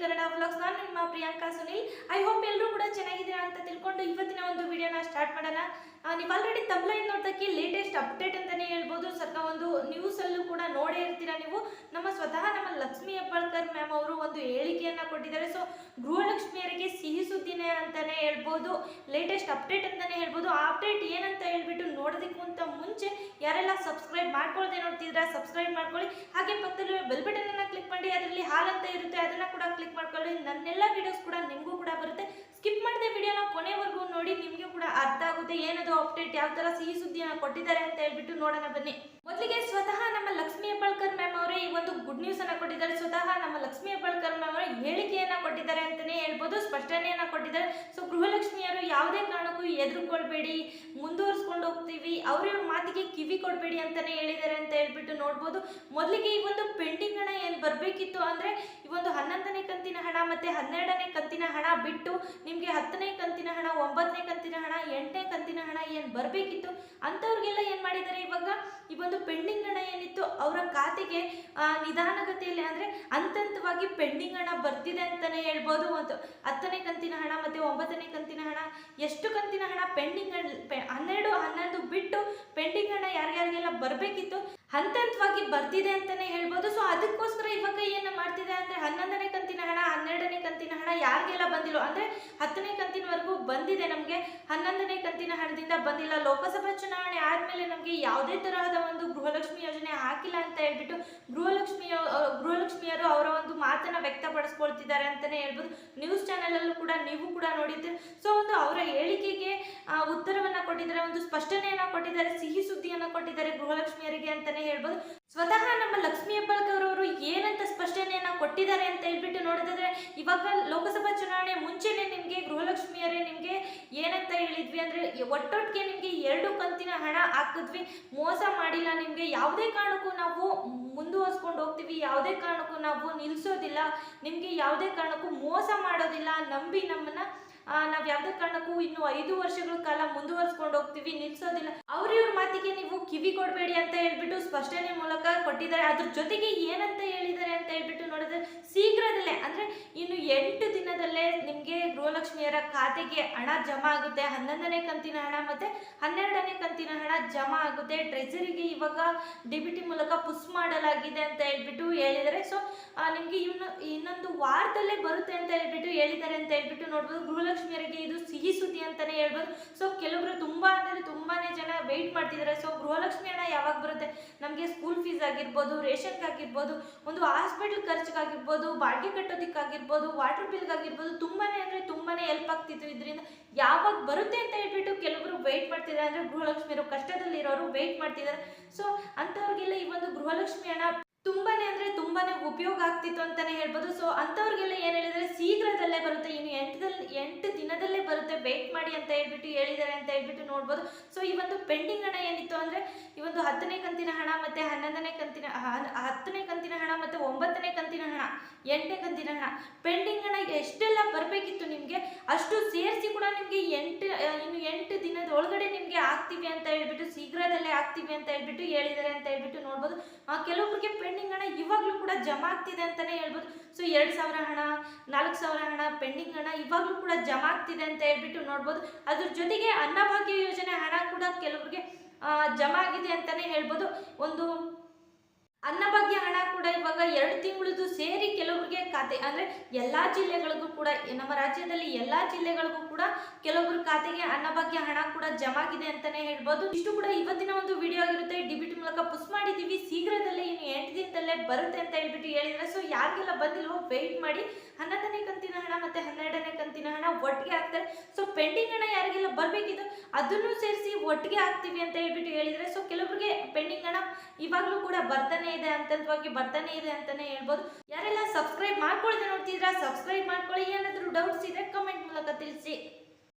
Kannada vlogs ನಾನು ನಿಮ್ಮ Priyanka Sunil. I hope ಎಲ್ಲರೂ ಕೂಡ ಚೆನ್ನಾಗಿದ್ದೀರಾ ಅಂತ ತಿಳ್ಕೊಂಡು ಇವತ್ತಿನ ಒಂದು ವಿಡಿಯೋನ ಸ್ಟಾರ್ಟ್ ಮಾಡೋಣ. ನೀವು ಆಲ್ರೆಡಿ ತಮ್ಲೈನ್ ನೋಡೋದಕ್ಕೆ ಲೇಟೆಸ್ಟ್ ಅಪ್ಡೇಟ್ ಅಂತಾನೆ ಹೇಳ್ಬೋದು. ಸರ್ಕ ಒಂದು ನ್ಯೂಸಲ್ಲೂ ಕೂಡ ನೋಡೇ ಇರ್ತೀರಾ ನೀವು? ನಮ್ಮ ಸ್ವತಃ ನಮ್ಮ ಲಕ್ಷ್ಮೀ ಹೆಬ್ಬಾಳ್ಕರ್ ಮ್ಯಾಮ್ ಅವರು ಒಂದು ಹೇಳಿಕೆಯನ್ನ ಕೊಟ್ಟಿದ್ದಾರೆ. ಸೊ ಗೃಹಲಕ್ಷ್ಮಿಯರಿಗೆ ಸಿಹಿ ಸುದ್ದಿನೇ ಅಂತಾನೆ ಹೇಳ್ಬೋದು ಲೇಟೆಸ್ಟ್ ಅಪ್ಡೇಟ್ ಅಂತಾನೆ ಹೇಳ್ಬೋದು. ಆ ಅಪ್ಡೇಟ್ ಏನಂತ ಹೇಳ್ಬಿಟ್ಟು ನೋಡೋದಕ್ಕಿಂತ ಮುಂಚೆ ಯಾರೆಲ್ಲ ಸಬ್ಸ್ಕ್ರೈಬ್ ಮಾಡ್ಕೊಳ್ದೆ ನೋಡ್ತಿದ್ರೆ ಸಬ್ಸ್ಕ್ರೈಬ್ ಮಾಡ್ಕೊಳ್ಳಿ. ಹಾಗೆ ಪಕ್ಕದಲ್ಲಿ ಬೆಲ್ ಬಟನ್ ಅನ್ನ ಕ್ಲಿಕ್ ಮಾಡಿ, ಅದರಲ್ಲಿ ಹಾಲ್ ಅಂತ ಇರುತ್ತೆ, ಅದನ್ನ ಕೂಡ ಕ್ಲಿಕ್ ಮಾಡ್ಕೊಳ್ಳಿ. ನನ್ನೆಲ್ಲ ವಿಡಿಯೋಸ್ ಕೂಡ ನಿಮಗೂ ಕೂಡ ಬರುತ್ತೆ. ಸ್ಕಿಪ್ ಮಾಡದೆ ವಿಡಿಯೋನ ಕೊನೆವರೆಗೂ ನೋಡಿ, ನಿಮಗೆ ಕೂಡ ಅರ್ಥ ಆಗುತ್ತೆ ಏನದು ಅಪ್ಡೇಟ್ ಯಾವ ತರ ಸಿಹಿ ಸುದ್ದಿಯನ್ನು ಕೊಟ್ಟಿದ್ದಾರೆ ಅಂತ ಹೇಳ್ಬಿಟ್ಟು ನೋಡೋಣ ಬನ್ನಿ. ಮೊದಲಿಗೆ ಸ್ವತಃ ನಮ್ಮ ಲಕ್ಷ್ಮೀ ಹೆಬ್ಬಾಳ್ಕರ್ ಮ್ಯಾಮ್ ಅವರೇ ಈ ಒಂದು ಗುಡ್ ನ್ಯೂಸ್ ಅನ್ನ ಕೊಟ್ಟಿದ್ದಾರೆ. ಸ್ವತಃ ನಮ್ಮ ಲಕ್ಷ್ಮಿ ಹೆಬ್ಬಾಳ್ಕರ್ ಮ್ಯಾಮ್ ಹೇಳಿಕೆಯನ್ನ ಕೊಟ್ಟಿದ್ದಾರೆ ಅಂತಾನೆ ಹೇಳ್ಬೋದು, ಸ್ಪಷ್ಟನೆಯನ್ನ ಕೊಟ್ಟಿದ್ದಾರೆ. ಸೊ ಗೃಹಲಕ್ಷ್ಮಿಯರು ಯಾವುದೇ ಕಾರಣಕ್ಕೂ ಎದುರುಕೊಳ್ಬೇಡಿ ಮುಂದುವರ್ಸ್ಕೊಂಡು ಹೋಗ್ತೀವಿ ಅವ್ರಿವ್ರ ಮಾತಿಗೆ ಕಿವಿ ಕೊಡಬೇಡಿ ಅಂತಾನೆ ಹೇಳಿದ್ದಾರೆ ಅಂತ ಹೇಳ್ಬಿಟ್ಟು ನೋಡ್ಬೋದು. ಮೊದಲಿಗೆ ಈ ಒಂದು ಪೆಂಡಿಂಗ್ ಹಣ ಏನು ಬರಬೇಕಿತ್ತು ಅಂದ್ರೆ ಈ ಒಂದು ಹನ್ನೊಂದನೇ ಕಂತಿನ ಹಣ ಮತ್ತೆ ಹನ್ನೆರಡನೇ ಕಂತಿನ ಹಣ ಬಿಟ್ಟು ನಿಮಗೆ ಹತ್ತನೇ ಕಂತಿನ ಹಣ, ಒಂಬತ್ತನೇ ಕಂತಿನ ಹಣ, ಎಂಟನೇ ಕಂತಿನ ಹಣ ಏನು ಬರಬೇಕಿತ್ತು? ಅಂಥವ್ರಿಗೆಲ್ಲ ಏನು ಮಾಡಿದ್ದಾರೆ ಇವಾಗ? ಈ ಒಂದು ಪೆಂಡಿಂಗ್ ಹಣ ಏನಿತ್ತು, ಅವರ ಖಾತೆಗೆ ನಿಧಾನಗತಿಯಲ್ಲಿ ಅಂದರೆ ಹಂತ ಹಂತವಾಗಿ ಪೆಂಡಿಂಗ್ ಹಣ ಬರ್ತಿದೆ ಅಂತಲೇ ಹೇಳ್ಬೋದು. ಒಂದು ಹತ್ತನೇ ಕಂತಿನ ಹಣ ಮತ್ತೆ ಒಂಬತ್ತನೇ ಕಂತಿನ ಹಣ, ಎಷ್ಟು ಕಂತಿನ ಹಣ ಪೆಂಡಿಂಗ್ ಹನ್ನೆರಡು, ಹನ್ನೊಂದು ಬಿಟ್ಟು ಪೆಂಡಿಂಗ್ ಹಣ ಯಾರ್ಯಾರಿಗೆಲ್ಲ ಬರಬೇಕಿತ್ತು? ಹಂತ ಹಂತವಾಗಿ ಬರ್ತಿದೆ ಅಂತಾನೆ ಹೇಳ್ಬೋದು. ಸೊ ಅದಕ್ಕೋಸ್ಕರ ಇವಾಗ ಏನು ಮಾಡ್ತಿದೆ ಅಂದರೆ ಹನ್ನೊಂದನೇ ಕಂತಿನ ಹಣ, ಹನ್ನೆರಡನೇ ಕಂತಿನ ಹಣ ಯಾರಿಗೆಲ್ಲ ಬಂದಿಲ್ಲ? ಅಂದರೆ ಹತ್ತನೇ ಕಂತಿನವರೆಗೂ ಬಂದಿದೆ ನಮಗೆ. ಹನ್ನೊಂದನೇ ಕಂತಿನ ಹಣದಿಂದ ಬಂದಿಲ್ಲ. ಲೋಕಸಭಾ ಚುನಾವಣೆ ಆದಮೇಲೆ ನಮಗೆ ಯಾವುದೇ ತರಹದ ಒಂದು ಗೃಹಲಕ್ಷ್ಮಿ ಯೋಜನೆ ಹಾಕಿಲ್ಲ ಅಂತ ಹೇಳ್ಬಿಟ್ಟು ಗೃಹಲಕ್ಷ್ಮಿಯ ಗೃಹಲಕ್ಷ್ಮಿಯರು ಅವರ ಒಂದು ಮಾತನ್ನ ವ್ಯಕ್ತಪಡಿಸ್ಕೊಳ್ತಿದ್ದಾರೆ ಅಂತಲೇ ಹೇಳ್ಬೋದು. ನ್ಯೂಸ್ ಚಾನೆಲಲ್ಲೂ ಕೂಡ ನೀವು ಕೂಡ ನೋಡಿದ್ದೀರಿ ಸೊ ಒಂದು ಅವರ ಹೇಳಿಕೆಗೆ ಕೊಟ್ಟಿದ್ದಾರೆ, ಒಂದು ಸ್ಪಷ್ಟನೆಯನ್ನ ಕೊಟ್ಟಿದ್ದಾರೆ, ಸಿಹಿ ಸುದ್ದಿಯನ್ನ ಕೊಟ್ಟಿದ್ದಾರೆ ಗೃಹಲಕ್ಷ್ಮಿಯರಿಗೆ ಅಂತಾನೆ ಹೇಳ್ಬೋದು. ಸ್ವತಃ ನಮ್ಮ ಲಕ್ಷ್ಮಿ ಹೆಬ್ಬಾಳ್ಕರ್ ಅವರು ಏನಂತ ಸ್ಪಷ್ಟನೆಯನ್ನ ಕೊಟ್ಟಿದ್ದಾರೆ ಅಂತ ಹೇಳ್ಬಿಟ್ಟು ನೋಡಿದ್ರೆ ಇವಾಗ ಲೋಕಸಭಾ ಚುನಾವಣೆ ಮುಂಚೆನೆ ನಿಮಗೆ ಗೃಹಲಕ್ಷ್ಮಿಯರೇ ನಿಮಗೆ ಏನಂತ ಹೇಳಿದ್ವಿ ಅಂದ್ರೆ ಒಟ್ಟೊಟ್ಟಿಗೆ ನಿಮಗೆ ಎರಡು ಕಂತಿನ ಹಣ ಹಾಕಿದ್ವಿ. ಮೋಸ ಮಾಡಿಲ್ಲ ನಿಮಗೆ. ಯಾವುದೇ ಕಾರಣಕ್ಕೂ ನಾವು ಮುಂದುವರ್ಸ್ಕೊಂಡು ಹೋಗ್ತೀವಿ. ಯಾವುದೇ ಕಾರಣಕ್ಕೂ ನಾವು ನಿಲ್ಲಿಸೋದಿಲ್ಲ ನಿಮಗೆ ಯಾವುದೇ ಕಾರಣಕ್ಕೂ ಮೋಸ ಮಾಡೋದಿಲ್ಲ. ನಂಬಿ ನಮ್ಮನ್ನ ನಾವು ಯಾವುದೇ ಕಾರಣಕ್ಕೂ ಇನ್ನು ಐದು ವರ್ಷಗಳ ಕಾಲ ಮುಂದುವರ್ಸ್ಕೊಂಡು ಹೋಗ್ತೀವಿ, ನಿಲ್ಸೋದಿಲ್ಲ. ಅವ್ರ ಮಾತಿಗೆ ನೀವು ಕಿವಿ ಕೊಡಬೇಡಿ ಅಂತ ಹೇಳ್ಬಿಟ್ಟು ಸ್ಪಷ್ಟನೆ ಮೂಲಕ ಕೊಟ್ಟಿದ್ದಾರೆ. ಅದ್ರ ಜೊತೆಗೆ ಏನಂತ ಹೇಳಿದ್ದಾರೆ ಅಂತ ಹೇಳ್ಬಿಟ್ಟು ನೋಡಿದ್ರೆ ಶೀಘ್ರದಲ್ಲೇ, ಅಂದ್ರೆ ಇನ್ನು ಎಂಟು ದಿನದಲ್ಲೇ ನಿಮಗೆ ಗೃಹಲಕ್ಷ್ಮಿಯರ ಖಾತೆಗೆ ಹಣ ಜಮಾ ಆಗುತ್ತೆ. ಹನ್ನೊಂದನೇ ಕಂತಿನ ಹಣ ಮತ್ತೆ ಹನ್ನೆರಡನೇ ಕಂತಿನ ಹಣ ಜಮಾ ಆಗುತ್ತೆ. ಟ್ರೆಜರಿಗೆ ಇವಾಗ ಡಿಬಿಟಿ ಮೂಲಕ ಪುಸ್ ಮಾಡಲಾಗಿದೆ ಅಂತ ಹೇಳ್ಬಿಟ್ಟು ಹೇಳಿದ್ದಾರೆ. ಸೊ ನಿಮಗೆ ಇನ್ನು, ಇನ್ನೊಂದು ವಾರದಲ್ಲೇ ಬರುತ್ತೆ ಅಂತ ಹೇಳ್ಬಿಟ್ಟು ಹೇಳಿದ್ದಾರೆ ಅಂತ ಹೇಳ್ಬಿಟ್ಟು ನೋಡ್ಬೋದು. ಗೃಹಲಕ್ಷ್ಮಿಯರಿಗೆ ಇದು ಸಿಹಿ ಸುದ್ದಿ ಅಂತಾನೆ ಹೇಳ್ಬೋದು. ಸೊ ಕೆಲವರು ತುಂಬಾ ಅಂದರೆ ತುಂಬಾನೇ ಜನ ವೆಯ್ಟ್ ಮಾಡ್ತಿದ್ದಾರೆ ಸೊ ಗೃಹಲಕ್ಷ್ಮಿ ಹಣ ಯಾವಾಗ ಬರುತ್ತೆ? ನಮಗೆ ಸ್ಕೂಲ್ ಫೀಸ್ ಆಗಿರ್ಬೋದು ರೇಷನ್ಗಾಗಿರ್ಬೋದು ಒಂದು ಹಾಸ್ಪಿಟಲ್ ಖರ್ಚಿಗಾಗಿರ್ಬೋದು, ಬಾಡಿಗೆ ಕಟ್ಟೋದಕ್ಕಾಗಿರ್ಬೋದು ವಾಟರ್ ಬಿಲ್ಗಾಗಿರ್ಬೋದು ತುಂಬಾನೇ ಅಂದರೆ ತುಂಬಾನೇ ಹೆಲ್ಪ್ ಆಗ್ತಿತ್ತು. ಇದರಿಂದ ಯಾವಾಗ ಬರುತ್ತೆ ಅಂತ ಹೇಳ್ಬಿಟ್ಟು ಕೆಲವರು ವೆಯ್ಟ್ ಮಾಡ್ತಿದ್ದಾರೆ ಅಂದರೆ ಗೃಹಲಕ್ಷ್ಮಿಯರು ಕಷ್ಟದಲ್ಲಿರೋರು ವೆಯ್ಟ್ ಮಾಡ್ತಿದ್ದಾರೆ ಸೊ ಅಂಥವ್ರಿಗೆಲ್ಲ ಈ ಒಂದು ಗೃಹಲಕ್ಷ್ಮಿ ಹಣ ತುಂಬಾನೇ ಅಂದರೆ ತುಂಬಾನೇ ಉಪಯೋಗ ಆಗ್ತಿತ್ತು ಅಂತಲೇ ಹೇಳ್ಬೋದು. ಸೊ ಅಂಥವ್ರಿಗೆಲ್ಲ ಏನು ಹೇಳಿದರೆ ಶೀಘ್ರದಲ್ಲೇ ಬರುತ್ತೆ. ಎಂಟದಲ್ಲಿ ಎಂಟು ದಿನದಲ್ಲೇ ಬರುತ್ತೆ. ವೆಯ್ಟ್ ಮಾಡಿ ಅಂತ ಹೇಳ್ಬಿಟ್ಟು ಹೇಳಿದ್ದಾರೆ ಅಂತ ಹೇಳ್ಬಿಟ್ಟು ನೋಡ್ಬೋದು. ಸೊ ಈ ಒಂದು ಪೆಂಡಿಂಗ್ ಹಣ ಏನಿತ್ತು ಅಂದರೆ, ಈ ಒಂದು ಹತ್ತನೇ ಕಂತಿನ ಹಣ ಮತ್ತೆ ಹನ್ನೊಂದನೇ ಕಂತಿನ ಹತ್ತನೇ ಕಂತಿನ ಹಣ ಮತ್ತೆ ಒಂಬತ್ತನೇ ಕಂತಿನ ಹಣ, ಎಂಟನೇ ಕಂತಿನ ಹಣ ಪೆಂಡಿಂಗ್ ಹಣ ಎಷ್ಟೆಲ್ಲ ಬರಬೇಕಿತ್ತು ನಿಮಗೆ? ಅಷ್ಟು ಸೇರಿಸಿ ಕೂಡ ನಿಮಗೆ ಎಂಟು ಇನ್ನು ಎಂಟು ದಿನದ ಒಳಗಡೆ ನಿಮಗೆ ಆಗ್ತೀವಿ ಅಂತ ಹೇಳ್ಬಿಟ್ಟು, ಶೀಘ್ರದಲ್ಲೇ ಆಗ್ತೀವಿ ಅಂತ ಹೇಳ್ಬಿಟ್ಟು ಹೇಳಿದ್ದಾರೆ ಅಂತ ಹೇಳ್ಬಿಟ್ಟು ನೋಡ್ಬೋದು. ಕೆಲವೊಬ್ಬರಿಗೆ ಪೆಂಡಿಂಗ್ ಹಣ ಇವಾಗಲೂ ಕೂಡ ಜಮಾ ಆಗ್ತಿದೆ ಅಂತಾನೆ ಹೇಳ್ಬೋದು. ಸೊ ಎರಡು ಸಾವಿರ ಹಣ, ನಾಲ್ಕು ಸಾವಿರ ಹಣ ಪೆಂಡಿಂಗ್ ಹಣ ಇವಾಗಲೂ ಕೂಡ ಜಮಾ ಆಗ್ತಿದೆ ಅಂತ ಹೇಳ್ಬಿಟ್ಟು ನೋಡ್ಬೋದು. ಅದ್ರ ಜೊತೆಗೆ ಅನ್ನಭಾಗ್ಯ ಯೋಜನೆ ಹಣ ಕೂಡ ಕೆಲವರಿಗೆ ಜಮಾ ಆಗಿದೆ ಅಂತಾನೆ ಹೇಳ್ಬೋದು. ಒಂದು ಅನ್ನಭಾಗ್ಯ ಹಣ ಕೂಡ ಇವಾಗ ಎರಡು ತಿಂಗಳದು ಸೇರಿ ಕೆಲವರಿಗೆ ಖಾತೆ, ಅಂದ್ರೆ ಎಲ್ಲಾ ಜಿಲ್ಲೆಗಳಿಗೂ ಕೂಡ, ನಮ್ಮ ರಾಜ್ಯದಲ್ಲಿ ಎಲ್ಲಾ ಜಿಲ್ಲೆಗಳಿಗೂ ಕೂಡ ಕೆಲವೊಬ್ಬರ ಖಾತೆಗೆ ಅನ್ನಭಾಗ್ಯ ಹಣ ಕೂಡ ಜಮಾಗಿದೆ ಅಂತಾನೆ ಹೇಳ್ಬೋದು. ಇಷ್ಟು ಕೂಡ ಇವತ್ತಿನ ಒಂದು ವಿಡಿಯೋ ಆಗಿರುತ್ತೆ. ಡಿಬಿಟಿ ಮೂಲಕ ಪುಸ್ ಮಾಡಿದೀವಿ ಶೀಘ್ರದಲ್ಲೇ ಇನ್ನು ಎಂಟು ದಿನದಲ್ಲೇ ಬರುತ್ತೆ ಅಂತ ಹೇಳ್ಬಿಟ್ಟು ಹೇಳಿದ್ರೆ ಸೊ ಯಾರಿಗೆಲ್ಲ ಬಂದಿಲ್ವೋ ವೆಯ್ಟ್ ಮಾಡಿ. ಹನ್ನೊಂದನೇ ಕಂತಿನ ಹಣ ಮತ್ತೆ ಹನ್ನೆರಡನೇ ಕಂತಿನ ಹಣ ಒಟ್ಟಿಗೆ ಹಾಕ್ತಾರೆ ಸೊ ಪೆಂಡಿಂಗ್ ಹಣ ಯಾರಿಗೆಲ್ಲ ಬರಬೇಕಿತ್ತು ಅದನ್ನು ಸೇರಿಸಿ ಒಟ್ಟಿಗೆ ಹಾಕ್ತೀವಿ ಅಂತ ಹೇಳ್ಬಿಟ್ಟು ಹೇಳಿದರೆ ಸೊ ಕೆಲವರಿಗೆ ಪೆಂಡಿಂಗ್ ಹಣ ಇವಾಗಲೂ ಕೂಡ ಬರ್ತಾನೆ ಇದೆ ಅಂತಂದವಾಗಿ ಬರ್ತಾನೆ ಇದೆ ಅಂತಾನೆ ಹೇಳ್ಬೋದು. ಯಾರೆಲ್ಲ ಸಬ್ಸ್ಕ್ರೈಬ್ ಮಾಡ್ಕೊಳ್ಳದೆ ನೋಡ್ತಿದ್ರೆ ಸಬ್ಸ್ಕ್ರೈಬ್ ಮಾಡ್ಕೊಳ್ಳಿ. ಏನಾದರೂ ಡೌಟ್ಸ್ ಇದ್ರೆ ಕಮೆಂಟ್ ಮೂಲಕ ತಿಳಿಸಿ.